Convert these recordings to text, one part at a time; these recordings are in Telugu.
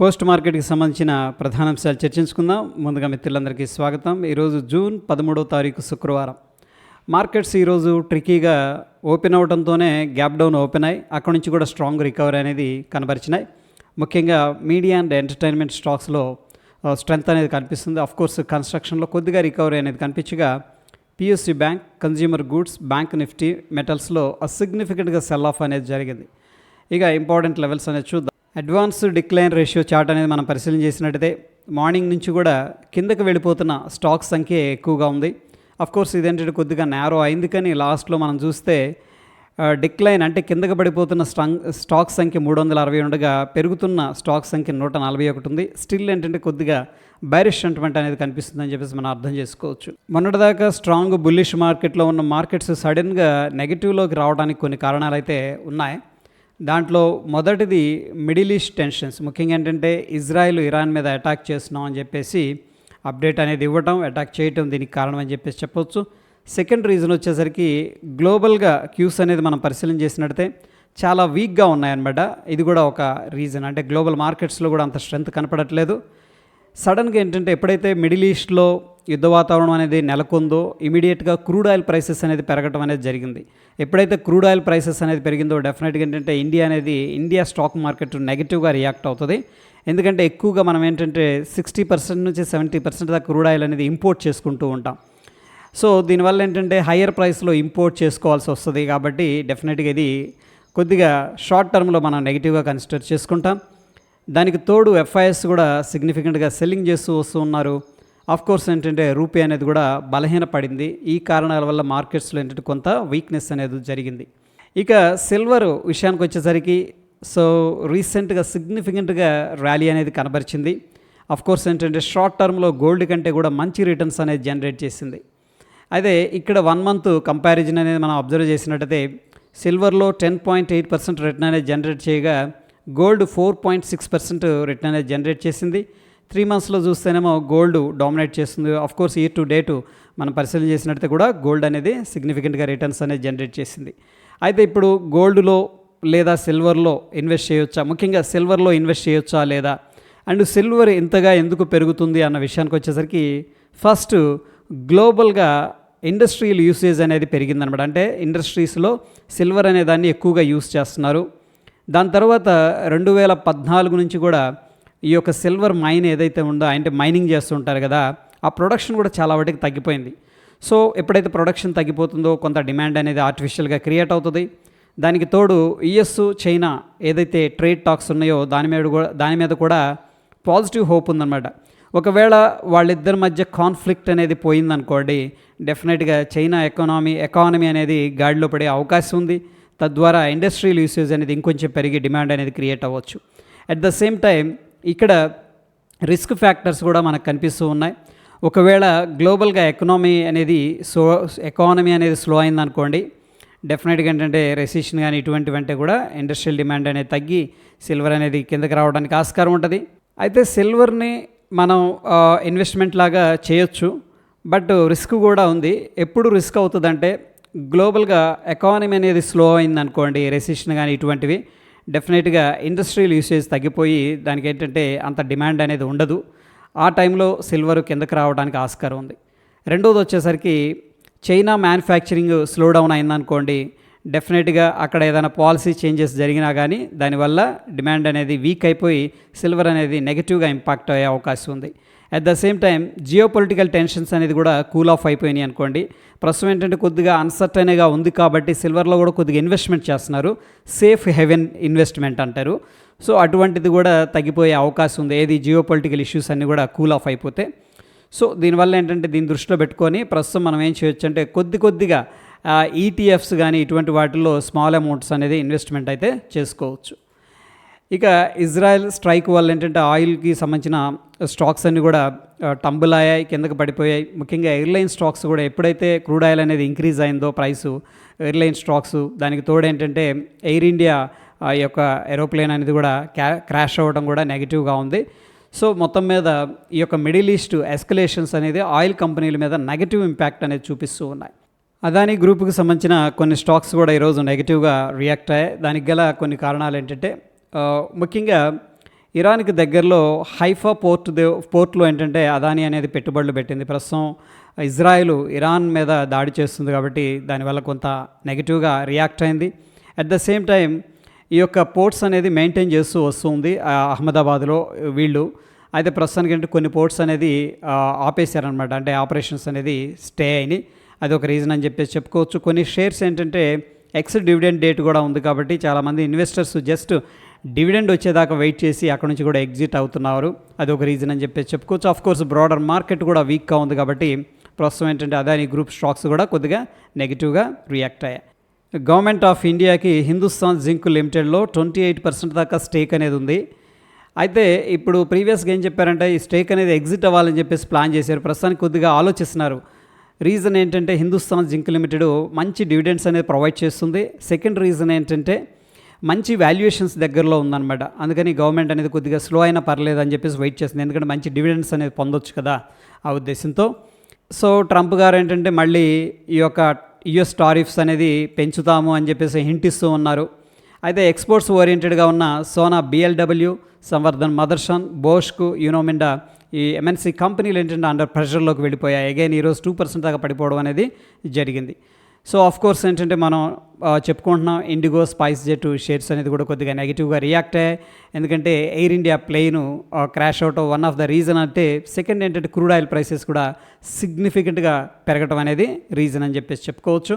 పోస్ట్ మార్కెట్కి సంబంధించిన ప్రధాన అంశాలు చర్చించుకుందాం. ముందుగా మిత్రులందరికీ స్వాగతం. ఈరోజు జూన్ పదమూడవ తారీఖు శుక్రవారం. మార్కెట్స్ ఈరోజు ట్రికీగా ఓపెన్ అవడంతోనే గ్యాప్ డౌన్ ఓపెన్ అయ్యి అక్కడి నుంచి కూడా స్ట్రాంగ్ రికవరీ అనేది కనబరిచినాయి. ముఖ్యంగా మీడియా అండ్ ఎంటర్టైన్మెంట్ స్టాక్స్లో స్ట్రెంత్ అనేది కనిపిస్తుంది. అఫ్ కోర్స్ కన్స్ట్రక్షన్లో కొద్దిగా రికవరీ అనేది కనిపించగా PSU bank consumer goods bank Nifty మెటల్స్లో అసిగ్నిఫికెంట్గా సెల్ ఆఫ్ అనేది జరిగింది. ఇక ఇంపార్టెంట్ లెవెల్స్ అనేది చూద్దాం. అడ్వాన్స్ డిక్లైన్ రేషియో చార్ట్ అనేది మనం పరిశీలన చేసినట్టయితే మార్నింగ్ నుంచి కూడా కిందకి వెళ్ళిపోతున్న స్టాక్ సంఖ్య ఎక్కువగా ఉంది. అఫ్ కోర్స్ ఇదేంటంటే కొద్దిగా నేరో అయింది కానీ లాస్ట్లో మనం చూస్తే డిక్లైన్ అంటే కిందకు పడిపోతున్న స్టాంగ్ స్టాక్ సంఖ్య మూడు వందల అరవై ఉండగా పెరుగుతున్న స్టాక్ సంఖ్య నూట నలభై ఒకటి ఉంది. స్టిల్ ఏంటంటే కొద్దిగా బైరిష్ సెంటిమెంట్ అనేది కనిపిస్తుందని చెప్పేసి మనం అర్థం చేసుకోవచ్చు. మొన్నటిదాకా స్ట్రాంగ్ బుల్లిష్ మార్కెట్లో ఉన్న మార్కెట్స్ సడన్గా నెగిటివ్లోకి రావడానికి కొన్ని కారణాలు అయితే ఉన్నాయి. దాంట్లో మొదటిది మిడిల్ ఈస్ట్ టెన్షన్స్. ముఖ్యంగా ఏంటంటే ఇజ్రాయెల్ ఇరాన్ మీద అటాక్ చేస్తున్నాం అని చెప్పేసి అప్డేట్ అనేది ఇవ్వటం అటాక్ చేయటం దీనికి కారణం అని చెప్పేసి చెప్పొచ్చు. సెకండ్ రీజన్ వచ్చేసరికి గ్లోబల్గా క్యూస్ అనేది మనం పరిశీలన చేసినట్టయితే చాలా వీక్గా ఉన్నాయన్నమాట. ఇది కూడా ఒక రీజన్. అంటే గ్లోబల్ మార్కెట్స్లో కూడా అంత స్ట్రెంత్ కనపడట్లేదు. సడన్గా ఏంటంటే ఎప్పుడైతే మిడిల్ ఈస్ట్లో యుద్ధ వాతావరణం అనేది నెలకొందో ఇమీడియట్గా క్రూడ్ ఆయిల్ ప్రైసెస్ అనేది పెరగడం అనేది జరిగింది. ఎప్పుడైతే క్రూడ్ ఆయిల్ ప్రైసెస్ అనేది పెరిగిందో డెఫినెట్గా ఏంటంటే ఇండియా అనేది ఇండియా స్టాక్ మార్కెట్ నెగిటివ్గా రియాక్ట్ అవుతుంది. ఎందుకంటే ఎక్కువగా మనం ఏంటంటే సిక్స్టీ పర్సెంట్ నుంచి సెవెంటీ పర్సెంట్ దాకా క్రూడ్ ఆయిల్ అనేది ఇంపోర్ట్ చేసుకుంటూ ఉంటాం. సో దీనివల్ల ఏంటంటే హయ్యర్ ప్రైస్లో ఇంపోర్ట్ చేసుకోవాల్సి వస్తుంది కాబట్టి డెఫినెట్గా ఇది కొద్దిగా షార్ట్ టర్మ్లో మనం నెగిటివ్గా కన్సిడర్ చేసుకుంటాం. దానికి తోడు ఎఫ్ఐఎస్ కూడా సిగ్నిఫికెంట్గా సెల్లింగ్ చేస్తూ వస్తూ ఉన్నారు. ఆఫ్ కోర్స్ ఏంటంటే రూపీ అనేది కూడా బలహీనపడింది. ఈ కారణాల వల్ల మార్కెట్స్లో ఏంటంటే కొంత వీక్నెస్ అనేది జరిగింది. ఇక సిల్వర్ విషయానికి వచ్చేసరికి సో రీసెంట్గా సిగ్నిఫికెంట్గా ర్యాలీ అనేది కనబరిచింది. అఫ్ కోర్స్ ఏంటంటే షార్ట్ టర్మ్లో గోల్డ్ కంటే కూడా మంచి రిటర్న్స్ అనేది జనరేట్ చేసింది. అయితే ఇక్కడ వన్ మంత్ కంపారిజన్ అనేది మనం అబ్జర్వ్ చేసినట్టయితే సిల్వర్లో ten point eight percent return అనేది జనరేట్ చేయగా gold four point six percent return అనేది జనరేట్ చేసింది. త్రీ మంత్స్లో చూస్తేనేమో గోల్డ్ డామినేట్ చేస్తుంది. Of course year to date మనం పరిశీలన చేసినట్టు కూడా గోల్డ్ అనేది సిగ్నిఫికెంట్గా రిటర్న్స్ అనేది జనరేట్ చేసింది. అయితే ఇప్పుడు గోల్డ్లో లేదా సిల్వర్లో ఇన్వెస్ట్ చేయొచ్చా? ముఖ్యంగా సిల్వర్లో ఇన్వెస్ట్ చేయొచ్చా లేదా? అండ్ సిల్వర్ ఇంతగా ఎందుకు పెరుగుతుంది అన్న విషయానికి వచ్చేసరికి ఫస్ట్ గ్లోబల్గా ఇండస్ట్రియల్ యూసేజ్ అనేది పెరిగిందనమాట. అంటే ఇండస్ట్రీస్లో సిల్వర్ అనే దాన్ని ఎక్కువగా యూస్ చేస్తున్నారు. దాని తర్వాత రెండు వేల పద్నాలుగు నుంచి కూడా ఈ యొక్క సిల్వర్ మైన్ ఏదైతే ఉందో అంటే మైనింగ్ చేస్తుంటారు కదా ఆ ప్రొడక్షన్ కూడా చాలా వాటికి తగ్గిపోయింది. సో ఎప్పుడైతే ప్రొడక్షన్ తగ్గిపోతుందో కొంత డిమాండ్ అనేది ఆర్టిఫిషియల్గా క్రియేట్ అవుతుంది. దానికి తోడు యుఎస్ చైనా ఏదైతే ట్రేడ్ టాక్స్ ఉన్నాయో దాని మీద కూడా దాని మీద కూడా పాజిటివ్ హోప్ ఉందన్నమాట. ఒకవేళ వాళ్ళిద్దరి మధ్య కాన్ఫ్లిక్ట్ అనేది పోయిందనుకోండి డెఫినెట్గా చైనా ఎకానమీ ఎకానమీ అనేది గాడిలో పడే అవకాశం ఉంది. తద్వారా ఇండస్ట్రియల్ యూసేజ్ అనేది ఇంకొంచెం పెరిగి డిమాండ్ అనేది క్రియేట్ అవ్వచ్చు. అట్ ద సేమ్ టైం ఇక్కడ రిస్క్ ఫ్యాక్టర్స్ కూడా మనకు కనిపిస్తూ ఉన్నాయి. ఒకవేళ గ్లోబల్గా ఎకనామీ అనేది సో ఎకానమీ అనేది స్లో అయిందనుకోండి డెఫినెట్గా ఏంటంటే రెసిషన్ కానీ ఇటువంటివంటే కూడా ఇండస్ట్రియల్ డిమాండ్ అనేది తగ్గి సిల్వర్ అనేది కిందకి రావడానికి ఆస్కారం ఉంటుంది. అయితే సిల్వర్ని మనం ఇన్వెస్ట్మెంట్ లాగా చేయొచ్చు బట్ రిస్క్ కూడా ఉంది. ఎప్పుడు రిస్క్ అవుతుందంటే గ్లోబల్గా ఎకానమీ అనేది స్లో అయిందనుకోండి రెసిషన్ కానీ ఇటువంటివి డెఫినెట్గా ఇండస్ట్రియల్ యూసేజ్ తగ్గిపోయి దానికి ఏంటంటే అంత డిమాండ్ అనేది ఉండదు. ఆ టైంలో సిల్వర్ కిందకు రావడానికి ఆస్కారం ఉంది. రెండోది వచ్చేసరికి చైనా మ్యానుఫ్యాక్చరింగ్ స్లో డౌన్ అయిందనుకోండి డెఫినెట్గా అక్కడ ఏదైనా పాలసీ చేంజెస్ జరిగినా కానీ దానివల్ల డిమాండ్ అనేది వీక్ అయిపోయి సిల్వర్ అనేది నెగిటివ్గా ఇంపాక్ట్ అయ్యే అవకాశం ఉంది. At the same time geo political tensions అనేది కూడా కూల్ ఆఫ్ అయిపోయినాయి అనుకోండి. ప్రస్తుతం ఏంటంటే కొద్దిగా అన్సర్టైన్గా ఉంది కాబట్టి సిల్వర్లో కూడా కొద్దిగా ఇన్వెస్ట్మెంట్ చేస్తున్నారు. సేఫ్ హెవెన్ ఇన్వెస్ట్మెంట్ అంటారు. సో అటువంటిది కూడా తగ్గిపోయే అవకాశం ఉంది. ఏది జియో పొలిటికల్ ఇష్యూస్ అన్నీ కూడా కూల్ ఆఫ్ అయిపోతే. సో దీనివల్ల ఏంటంటే దీన్ని దృష్టిలో పెట్టుకొని ప్రస్తుతం మనం ఏం చేయొచ్చు అంటే కొద్ది కొద్దిగా ఈటీఎఫ్స్ కానీ ఇటువంటి వాటిల్లో స్మాల్ అమౌంట్స్ అనేది ఇన్వెస్ట్మెంట్ అయితే చేసుకోవచ్చు. ఇక ఇజ్రాయెల్ స్ట్రైక్ వల్ల ఏంటంటే ఆయిల్కి సంబంధించిన స్టాక్స్ అన్నీ కూడా టంబుల్ అయ్యాయి కిందకి పడిపోయాయి. ముఖ్యంగా ఎయిర్లైన్ స్టాక్స్ కూడా ఎప్పుడైతే క్రూడ్ ఆయిల్ అనేది ఇంక్రీజ్ అయిందో ప్రైసు ఎయిర్లైన్ స్టాక్స్ దానికి తోడు ఏంటంటే ఎయిర్ ఇండియా ఆ యొక్క ఏరోప్లేన్ అనేది కూడా క్యా క్రాష్ అవ్వడం కూడా నెగిటివ్గా ఉంది. సో మొత్తం మీద ఈ యొక్క మిడిల్ ఈస్ట్ ఎస్కలేషన్స్ అనేది ఆయిల్ కంపెనీల మీద నెగిటివ్ ఇంపాక్ట్ అనేది చూపిస్తూ ఉన్నాయి. అదాని గ్రూప్కి సంబంధించిన కొన్ని స్టాక్స్ కూడా ఈరోజు నెగిటివ్గా రియాక్ట్ అయ్యాయి. దానికి గల కొన్ని కారణాలు ఏంటంటే ముఖ్యంగా ఇరాన్కి దగ్గరలో హైఫా పోర్ట్ పోర్ట్లో ఏంటంటే అదాని అనేది పెట్టుబడులు పెట్టింది. ప్రస్తుతం ఇజ్రాయెల్ ఇరాన్ మీద దాడి చేస్తుంది కాబట్టి దానివల్ల కొంత నెగిటివ్గా రియాక్ట్ అయింది. అట్ ద సేమ్ టైం ఈ యొక్క పోర్ట్స్ అనేది మెయింటైన్ చేస్తూ వస్తుంది అహ్మదాబాద్లో వీళ్ళు. అయితే ప్రస్తుతానికి అంటే కొన్ని పోర్ట్స్ అనేది ఆపేశారనమాట అంటే ఆపరేషన్స్ అనేది స్టే అయినాయి. అది ఒక రీజన్ అని చెప్పేసి చెప్పుకోవచ్చు. కొన్ని షేర్స్ ఏంటంటే ఎక్స్ డివిడెండ్ డేట్ కూడా ఉంది కాబట్టి చాలామంది ఇన్వెస్టర్స్ జస్ట్ డివిడెండ్ వచ్చేదాకా వెయిట్ చేసి అక్కడ నుంచి కూడా ఎగ్జిట్ అవుతున్నారు. అది ఒక రీజన్ అని చెప్పేసి చెప్పుకోవచ్చు. ఆఫ్ కోర్స్ బ్రాడర్ మార్కెట్ కూడా వీక్గా ఉంది కాబట్టి ప్రస్తుతం ఏంటంటే అదాని గ్రూప్ స్టాక్స్ కూడా కొద్దిగా నెగిటివ్గా రియాక్ట్ అయ్యాయి. గవర్నమెంట్ ఆఫ్ ఇండియాకి హిందుస్థాన్ జింక్ లిమిటెడ్లో ట్వంటీ ఎయిట్ పర్సెంట్ దాకా స్టేక్ అనేది ఉంది. అయితే ఇప్పుడు ప్రీవియస్గా ఏం చెప్పారంటే ఈ స్టేక్ అనేది ఎగ్జిట్ అవ్వాలని చెప్పేసి ప్లాన్ చేశారు. ప్రస్తుతానికి కొద్దిగా ఆలోచిస్తున్నారు. రీజన్ ఏంటంటే హిందుస్థాన్ జింక్ లిమిటెడ్ మంచి డివిడెండ్స్ అనేది ప్రొవైడ్ చేస్తుంది. సెకండ్ రీజన్ ఏంటంటే మంచి వాల్యుయేషన్స్ దగ్గరలో ఉందన్నమాట. అందుకని గవర్నమెంట్ అనేది కొద్దిగా స్లో అయినా పర్లేదు అని చెప్పేసి వెయిట్ చేస్తుంది. ఎందుకంటే మంచి డివిడెండ్స్ అనేది పొందొచ్చు కదా ఆ ఉద్దేశంతో. సో ట్రంప్ గారు ఏంటంటే మళ్ళీ ఈ యొక్క యుఎస్ టారిఫ్స్ అనేది పెంచుతాము అని చెప్పేసి హింట్ ఇస్తూ ఉన్నారు. అయితే ఎక్స్పోర్ట్స్ ఓరియంటెడ్గా ఉన్న సోనా బిఎల్డబ్ల్యూ సంవర్ధన్ మదర్షన్ బోష్కు యూనోమిండా ఈ ఎంఎన్సీ కంపెనీలు ఏంటంటే అండర్ ప్రెషర్లోకి వెళ్ళిపోయాయి. అగైన్ ఈరోజు టూ పర్సెంట్ దాకా పడిపోవడం అనేది జరిగింది. సో ఆఫ్ కోర్స్ ఏంటంటే మనం చెప్పుకుంటున్నాం ఇండిగో స్పైస్ జెట్ షేర్స్ అనేది కూడా కొద్దిగా నెగిటివ్గా రియాక్ట్ అయ్యాయి. ఎందుకంటే Air India plane crash out one of the reason అంటే సెకండ్ ఏంటంటే క్రూడ్ ఆయిల్ ప్రైసెస్ కూడా సిగ్నిఫికెంట్గా పెరగటం అనేది రీజన్ అని చెప్పేసి చెప్పుకోవచ్చు.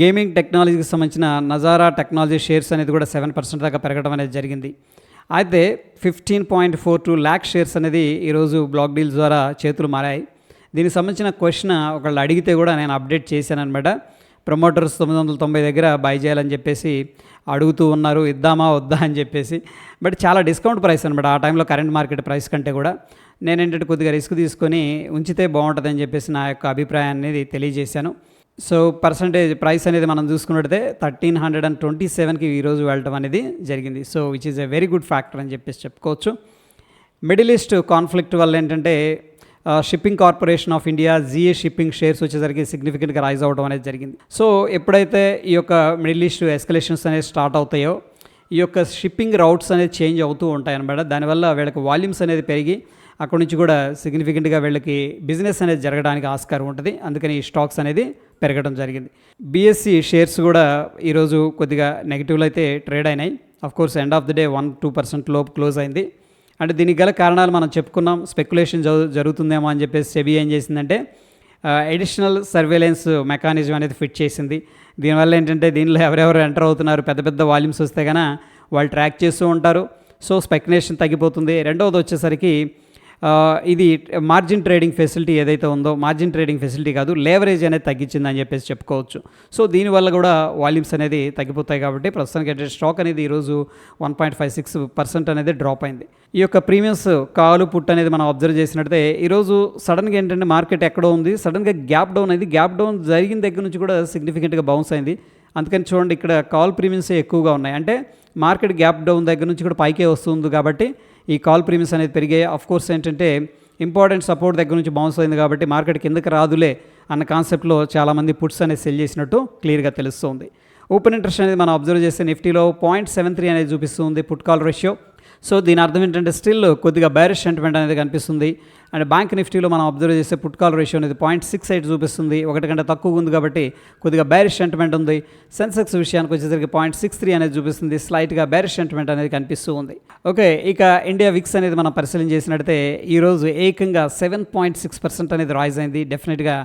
గేమింగ్ టెక్నాలజీకి సంబంధించిన నజారా టెక్నాలజీ షేర్స్ అనేది కూడా సెవెన్ పర్సెంట్ దాకా పెరగడం అనేది జరిగింది. అయితే fifteen point four two lakh shares అనేది ఈరోజు బ్లాక్ డీల్స్ ద్వారా చేతులు మారాయి. దీనికి సంబంధించిన క్వశ్చన్ ఒకళ్ళు అడిగితే కూడా నేను అప్డేట్ చేశాను అనమాట ప్రమోటర్స్ తొమ్మిది వందల తొంభై దగ్గర బై చేయాలని చెప్పేసి అడుగుతూ ఉన్నారు. ఇద్దామా వద్దా అని చెప్పేసి. బట్ చాలా డిస్కౌంట్ ప్రైస్ అనమాట ఆ టైంలో కరెంట్ మార్కెట్ ప్రైస్ కంటే కూడా. నేను ఏంటంటే కొద్దిగా రిస్క్ తీసుకొని ఉంచితే బాగుంటుందని చెప్పేసి నా యొక్క అభిప్రాయాన్ని అనేది తెలియజేశాను. సో పర్సంటేజ్ ప్రైస్ అనేది మనం చూసుకున్నట్టే థర్టీన్ హండ్రెడ్ అండ్ ట్వంటీ సెవెన్కి ఈరోజు వెళ్ళటం అనేది జరిగింది. So which is a very good factor అని చెప్పేసి చెప్పుకోవచ్చు. మిడిల్ ఈస్ట్ కాన్ఫ్లిక్ట్ వల్ల ఏంటంటే shipping corporation of India GE shipping shares వచ్చేసరికి సిగ్నిఫికెంట్గా రైజ్ అవ్వడం అనేది జరిగింది. సో ఎప్పుడైతే ఈ యొక్క మిడిల్ ఈస్ట్ ఎస్కలేషన్స్ అనేవి స్టార్ట్ అవుతాయో ఈ యొక్క షిప్పింగ్ రౌట్స్ అనేది చేంజ్ అవుతూ ఉంటాయి అనమాట దానివల్ల వీళ్ళకి వాల్యూమ్స్ అనేది పెరిగి అక్కడి నుంచి కూడా సిగ్నిఫికెంట్గా వీళ్ళకి బిజినెస్ అనేది జరగడానికి ఆస్కారం ఉంటుంది. అందుకని ఈ స్టాక్స్ అనేది పెరగడం జరిగింది. బీఎస్సీ షేర్స్ కూడా ఈరోజు కొద్దిగా నెగిటివ్లు అయితే ట్రేడ్ అయినాయి. Course end of the day one two percent లోపు క్లోజ్ అయింది. అంటే దీనికి గల కారణాలు మనం చెప్పుకున్నాం. స్పెక్యులేషన్ జరుగుతుందేమో అని చెప్పేసి సెబీ ఏం చేసిందంటే ఎడిషనల్ సర్వేలెన్స్ మెకానిజం అనేది ఫిట్ చేసింది. దీనివల్ల ఏంటంటే దీనిలో ఎవరెవరు ఎంటర్ అవుతున్నారు పెద్ద పెద్ద వాల్యూమ్స్ వస్తే కనుక వాళ్ళు ట్రాక్ చేస్తూ ఉంటారు. సో స్పెక్యులేషన్ తగ్గిపోతుంది. రెండవది వచ్చేసరికి ఇది మార్జిన్ ట్రేడింగ్ ఫెసిలిటీ ఏదైతే ఉందో మార్జిన్ ట్రేడింగ్ ఫెసిలిటీ కాదు లేవరేజ్ అనేది తగ్గించిందని చెప్పేసి చెప్పుకోవచ్చు. సో దీనివల్ల కూడా వాల్యూమ్స్ అనేది తగ్గిపోతాయి కాబట్టి ప్రస్తుతానికి అంటే స్టాక్ అనేది ఈరోజు one point five six percent అనేది డ్రాప్ అయింది. ఈ యొక్క ప్రీమియమ్స్ కాలు పుట్ అనేది మనం అబ్జర్వ్ చేసినట్టే ఈరోజు సడన్గా ఏంటంటే మార్కెట్ ఎక్కడో ఉంది. సడన్గా గ్యాప్ డౌన్ అయింది. గ్యాప్ డౌన్ జరిగిన దగ్గర నుంచి కూడా సిగ్నిఫికెంట్గా బౌన్స్ అయింది. అందుకని చూడండి ఇక్కడ కాల్ ప్రీమియమ్స్ ఎక్కువగా ఉన్నాయి. అంటే మార్కెట్ గ్యాప్ డౌన్ దగ్గర నుంచి కూడా పైకే వస్తుంది కాబట్టి ఈ కాల్ ప్రీమియమ్స్ అనేది పెరిగాయి అఫ్ కోర్స్ ఏంటంటే ఇంపార్టెంట్ సపోర్ట్ దగ్గర నుంచి బౌన్స్ అయింది కాబట్టి మార్కెట్ కిందకి రాదులే అన్న కాన్సెప్ట్లో చాలామంది పుట్స్ అనేది సెల్ చేసినట్టు క్లియర్గా తెలుస్తుంది. ఓపెన్ ఇంట్రెస్ట్ అనేది మనం అబ్జర్వ్ చేస్తే నిఫ్టీలో పాయింట్ సెవెన్ త్రీ అనేది చూపిస్తుంది పుట్ కాల్ రేషియో సో దీని అర్థం ఏంటంటే స్టిల్ కొద్దిగా బ్యారిష్ సెంటిమెంట్ అనేది కనిపిస్తుంది. అండ్ బ్యాంక్ నిఫ్టీలో మనం అబ్జర్వ్ చేసే పుట్ కాల్ రేషియో అనేది పాయింట్ సిక్స్ ఎయిట్ చూపిస్తుంది. ఒకటి కంటే తక్కువ ఉంది కాబట్టి కొద్దిగా బ్యారిష్ సెంటిమెంట్ ఉంది. సెన్సెక్స్ విషయానికి వచ్చేసరికి పాయింట్ సిక్స్ త్రీ అనేది చూపిస్తుంది. స్లైట్గా బ్యారిష్ సెంటిమెంట్ అనేది కనిపిస్తూ ఉంది. ఓకే ఇక ఇండియా విక్స్ అనేది మనం పరిశీలన చేసినట్టయితే ఈరోజు ఏకంగా సెవెన్ పాయింట్ సిక్స్ పర్సెంట్ అనేది రైజ్ అయింది. డెఫినెట్గా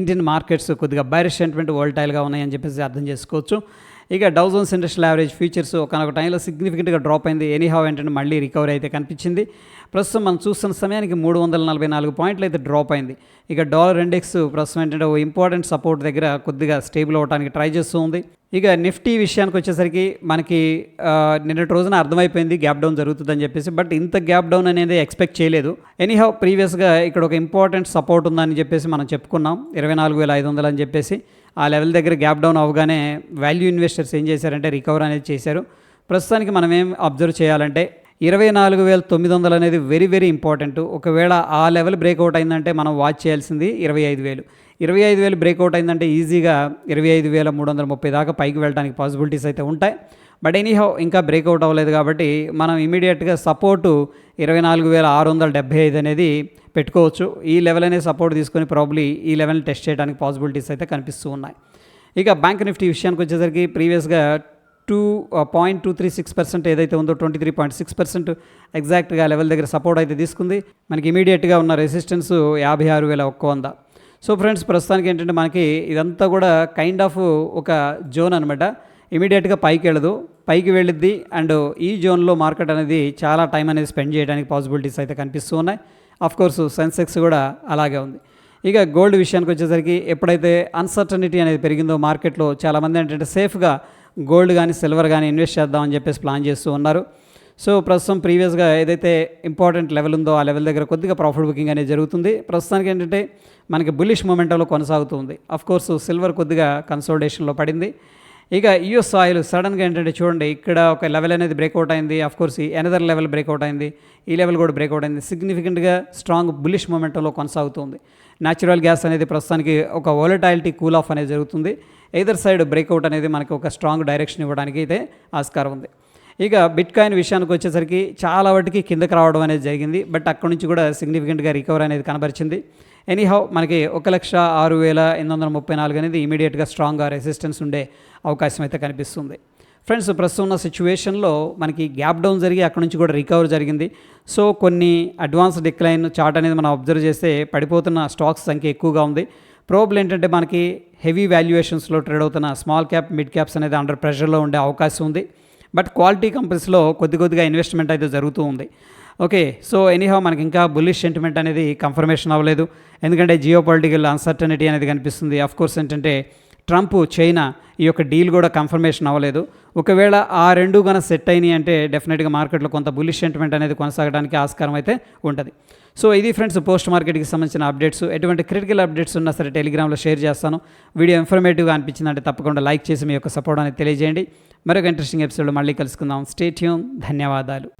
ఇండియన్ మార్కెట్స్ కొద్దిగా బ్యారిష్ సెంటిమెంట్ వోల్టైల్గా ఉన్నాయని చెప్పేసి అర్థం చేసుకోవచ్చు. ఇక డౌజన్స్ ఇండస్ట్రియల్ యావరేజ్ ఫ్యూచర్స్ ఒకనొక టైంలో సిగ్నిఫికెంట్గా డ్రాప్ అయింది. ఎనీహావ్ ఏంటంటే మళ్ళీ రికవరీ అయితే కనిపించింది. ప్రస్తుతం మనం చూస్తున్న సమయానికి మూడు వందల నలభై నాలుగు పాయింట్లు అయితే డ్రాప్ అయింది. ఇక డాలర్ ఇండెక్స్ ప్రస్తుతం ఏంటంటే ఓ ఇంపార్టెంట్ సపోర్ట్ దగ్గర కొద్దిగా స్టేబుల్ అవ్వడానికి ట్రై చేస్తూ ఉంది. ఇక నిఫ్టీ విషయానికి వచ్చేసరికి మనకి నిన్నటి రోజున అర్థమైపోయింది గ్యాప్ డౌన్ జరుగుతుందని చెప్పేసి బట్ ఇంత గ్యాప్ డౌన్ అనేది ఎక్స్పెక్ట్ చేయలేదు. ఎనీహౌ ప్రీవియస్గా ఇక్కడ ఒక ఇంపార్టెంట్ సపోర్ట్ ఉందని చెప్పేసి మనం చెప్పుకున్నాం. ఇరవై నాలుగు వేల ఐదు వందలు అని చెప్పేసి. ఆ లెవెల్ దగ్గర గ్యాప్ డౌన్ అవగానే వాల్యూ ఇన్వెస్టర్స్ ఏం చేశారంటే రికవర్ అనేది చేశారు. ప్రస్తుతానికి మనం ఏం అబ్జర్వ్ చేయాలంటే ఇరవై నాలుగు వేల తొమ్మిది వందలు అనేది వెరీ వెరీ ఇంపార్టెంట్. ఒకవేళ ఆ లెవెల్ బ్రేక్అవుట్ అయిందంటే మనం వాచ్ చేయాల్సింది ఇరవై ఐదు వేలు. ఇరవై ఐదు వేలు బ్రేక్అవుట్ అయిందంటే ఈజీగా ఇరవై ఐదు వేల మూడు వందల ముప్పై దాకా పైకి వెళ్ళడానికి పాసిబిలిటీస్ అయితే ఉంటాయి. బట్ ఎనీహౌ ఇంకా బ్రేక్అవుట్ అవ్వలేదు కాబట్టి మనం ఇమీడియట్గా సపోర్టు ఇరవై నాలుగు వేల ఆరు వందల డెబ్బై ఐదు అనేది పెట్టుకోవచ్చు. ఈ లెవెల్ అనే సపోర్ట్ తీసుకొని ప్రాబ్లీ ఈ లెవెల్ని టెస్ట్ చేయడానికి పాసిబిలిటీస్ అయితే కనిపిస్తూ ఉన్నాయి. ఇక బ్యాంక్ నిఫ్టీ విషయానికి వచ్చేసరికి ప్రీవియస్గా two point two three six percent ఏదైతే ఉందో twenty three point six percent ఎగ్జాక్ట్గా లెవెల్ దగ్గర సపోర్ట్ అయితే తీసుకుంది. మనకి ఇమీడియట్గా ఉన్న రెసిస్టెన్స్ యాభై ఆరు వేల ఒక్క వంద. సో ఫ్రెండ్స్ ప్రస్తుతానికి ఏంటంటే మనకి ఇదంతా కూడా కైండ్ ఆఫ్ ఒక జోన్ అనమాట ఇమీడియట్గా పైకి వెళ్ళదు. పైకి వెళ్ళిద్ది అండ్ ఈ జోన్లో మార్కెట్ అనేది చాలా టైం అనేది స్పెండ్ చేయడానికి పాసిబిలిటీస్ అయితే కనిపిస్తూ ఉన్నాయి. అఫ్ కోర్స్ సెన్సెక్స్ కూడా అలాగే ఉంది. ఇక గోల్డ్ విషయానికి వచ్చేసరికి ఎప్పుడైతే అన్సర్టనిటీ అనేది పెరిగిందో మార్కెట్లో చాలామంది ఏంటంటే సేఫ్గా గోల్డ్ కానీ సిల్వర్ కానీ ఇన్వెస్ట్ చేద్దామని చెప్పేసి ప్లాన్ చేస్తూ ఉన్నారు. సో ప్రస్తుతం ప్రీవియస్గా ఏదైతే ఇంపార్టెంట్ లెవెల్ ఉందో ఆ లెవెల్ దగ్గర కొద్దిగా ప్రాఫిట్ బుకింగ్ అనేది జరుగుతుంది. ప్రస్తుతానికి ఏంటంటే మనకి బులిష్ మూమెంట్లో కొనసాగుతుంది అఫ్ సిల్వర్ కొద్దిగా కన్సోల్టేషన్లో పడింది. ఇక యూఎస్ ఆయిల్ సడన్గా ఏంటంటే చూడండి ఇక్కడ ఒక లెవెల్ అనేది బ్రేక్అవుట్ అయింది. కోర్స్ ఈ ఎనదర్ లెవెల్ బ్రేక్అవుట్ అయింది. ఈ లెవెల్ కూడా బ్రేక్అవుట్ అయింది. సిగ్నిఫికెంట్గా స్ట్రాంగ్ బులిష్ మూమెంట్లో కొనసాగుతుంది. న్యాచురల్ గ్యాస్ అనేది ప్రస్తుతానికి ఒక వాలటాలిటీ కూల్ ఆఫ్ అనేది జరుగుతుంది. ఎదర్ సైడ్ బ్రేక్అవుట్ అనేది మనకి ఒక స్ట్రాంగ్ డైరెక్షన్ ఇవ్వడానికి అయితే ఆస్కారం ఉంది. ఇక బిట్ కాయిన్ విషయానికి వచ్చేసరికి చాలా వాటికి కిందకి రావడం అనేది జరిగింది. బట్ అక్కడ నుంచి కూడా సిగ్నిఫికెంట్గా రికవర్ అనేది కనబరిచింది. ఎనీహౌ మనకి ఒక లక్ష ఆరు వేల ఎనిమిది వందల ముప్పై నాలుగు అనేది ఇమీడియట్గా స్ట్రాంగ్గా రెసిస్టెన్స్ ఉండే అవకాశం అయితే కనిపిస్తుంది. ఫ్రెండ్స్ ప్రస్తుతం ఉన్న సిచ్యువేషన్లో మనకి గ్యాప్ డౌన్ జరిగి అక్కడ నుంచి కూడా రికవర్ జరిగింది. సో కొన్ని అడ్వాన్స్ డిక్లైన్ చార్ట్ అనేది మనం అబ్జర్వ్ చేస్తే పడిపోతున్న స్టాక్స్ సంఖ్య ఎక్కువగా ఉంది. ప్రోబ్లు ఏంటంటే మనకి హెవీ వాల్యుయేషన్స్లో ట్రేడ్ అవుతున్న స్మాల్ క్యాప్ మిడ్ క్యాప్స్ అనేది అండర్ ప్రెషర్లో ఉండే అవకాశం ఉంది. బట్ క్వాలిటీ కంపెనీస్లో కొద్ది కొద్దిగా ఇన్వెస్ట్మెంట్ అయితే జరుగుతూ ఉంది. ఓకే సో ఎనీహౌ మనకి ఇంకా బుల్లిష్ సెంటిమెంట్ అనేది కన్ఫర్మేషన్ అవ్వలేదు. ఎందుకంటే జియో పొలిటికల్ అన్సర్టనిటీ అనేది కనిపిస్తుంది. అఫ్ కోర్స్ ఏంటంటే ట్రంప్ చైనా ఈ యొక్క డీల్ కూడా కన్ఫర్మేషన్ అవ్వలేదు. ఒకవేళ ఆ రెండు కనుక సెట్ అయినాయి అంటే డెఫినెట్గా మార్కెట్లో కొంత బుల్లిష్ సెంటిమెంట్ అనేది కొనసాగడానికి ఆస్కారం అయితే ఉంటుంది. సో ఇది ఫ్రెండ్స్ పోస్ట్ మార్కెట్కి సంబంధించిన అప్డేట్స్ ఎటువంటి క్రిటికల్ అప్డేట్స్ ఉన్నా సరే టెలిగ్రామ్లో షేర్ చేస్తాను. వీడియో ఇన్ఫర్మేటివ్గా అనిపించిందంటే తప్పకుండా లైక్ చేసి మీ యొక్క సపోర్ట్ అనేది తెలియజేయండి. మరొక ఇంట్రెస్టింగ్ ఎపిసోడ్ మళ్ళీ కలుసుకుందాం. స్టేట్యూన్ ధన్యవాదాలు.